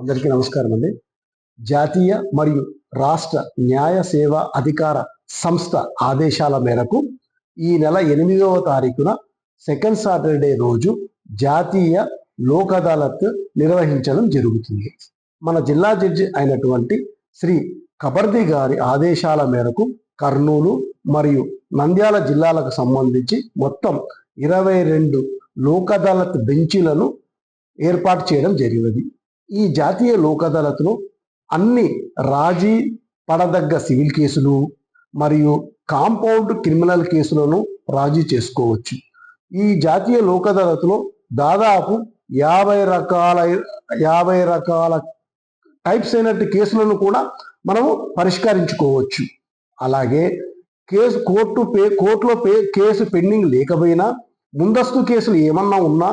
అందరికీ నమస్కారం అండి. జాతీయ మరియు రాష్ట్ర న్యాయ సేవా అధికార సంస్థ ఆదేశాల మేరకు ఈ నెల ఎనిమిదవ తారీఖున సెకండ్ సాటర్డే రోజు జాతీయ లోక్ అదాలత్ నిర్వహించడం జరుగుతుంది. మన జిల్లా జడ్జి అయినటువంటి శ్రీ కబర్ది గారి ఆదేశాల మేరకు కర్నూలు మరియు నంద్యాల జిల్లాలకు సంబంధించి మొత్తం ఇరవై రెండు లోక్ అదాలత్ బెంచీలను ఏర్పాటు చేయడం జరిగినది. ఈ జాతీయ లోక్ అదాలత్లో అన్ని రాజీ పడదగ్గ సివిల్ కేసులు మరియు కాంపౌండ్ క్రిమినల్ కేసులను రాజీ చేసుకోవచ్చు. ఈ జాతీయ లోక్ అదాలత్లో దాదాపు యాభై రకాల యాభై రకాల టైప్స్ అయినట్టు కేసులను కూడా మనము పరిష్కరించుకోవచ్చు. అలాగే కేసు కోర్టు పే కోర్టులో పే కేసు పెండింగ్ లేకపోయినా ముందస్తు కేసులు ఏమన్నా ఉన్నా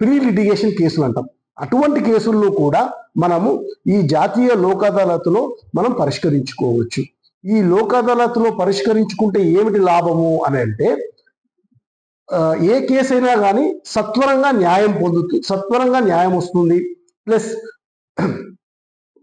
ప్రీ లిటిగేషన్ కేసులు అంటాం అటువంటి కేసుల్లో కూడా మనము ఈ జాతీయ లోక్ అదాలత్లో మనం పరిష్కరించుకోవచ్చు. ఈ లోక్ అదాలత్లో పరిష్కరించుకుంటే ఏమిటి లాభము అని అంటే ఏ కేసు అయినా కానీ సత్వరంగా న్యాయం పొందుతుంది సత్వరంగా న్యాయం వస్తుంది. ప్లస్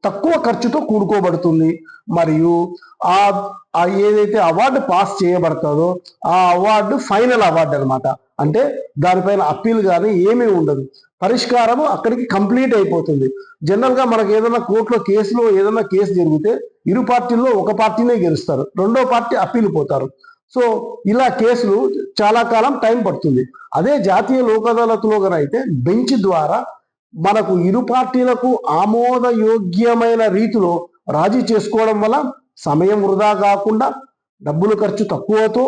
తక్కువ ఖర్చుతో కూడుకోబడుతుంది. మరియు ఆ ఏదైతే అవార్డు పాస్ చేయబడుతుందో ఆ అవార్డు ఫైనల్ అవార్డు అనమాట అంటే దానిపైన అప్పీల్ కానీ ఏమీ ఉండదు. పరిష్కారం అక్కడికి కంప్లీట్ అయిపోతుంది. జనరల్గా ఏదైనా కోర్టులో కేసులో ఏదైనా కేసు జరిగితే ఇరు పార్టీల్లో ఒక పార్టీనే గెలుస్తారు. రెండో పార్టీ అప్పీల్ పోతారు. సో ఇలా కేసులు చాలా కాలం టైం పడుతుంది. అదే జాతీయ లోక్ అదాలత్లో అయితే బెంచ్ ద్వారా మనకు ఇరు పార్టీలకు ఆమోదయోగ్యమైన రీతిలో రాజీ చేసుకోవడం వల్ల సమయం వృధా కాకుండా డబ్బులు ఖర్చు తక్కువతో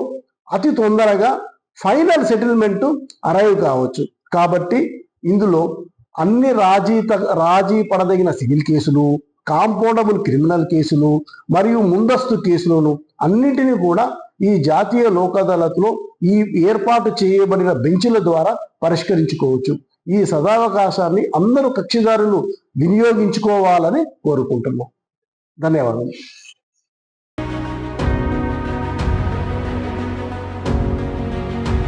అతి తొందరగా ఫైనల్ సెటిల్మెంట్ అరైవ్ కావచ్చు. కాబట్టి ఇందులో అన్ని రాజీ రాజీ పడదగిన సివిల్ కేసులు కాంపౌండబుల్ క్రిమినల్ కేసులు మరియు ముందస్తు కేసులను అన్నింటినీ కూడా ఈ జాతీయ లోక్ అదాలత్లో ఈ ఏర్పాటు చేయబడిన బెంచ్ల ద్వారా పరిష్కరించుకోవచ్చు. ఈ సదావకాశాన్ని అందరూ కక్షిదారులు వినియోగించుకోవాలని కోరుకుంటున్నాం. ధన్యవాదాలు.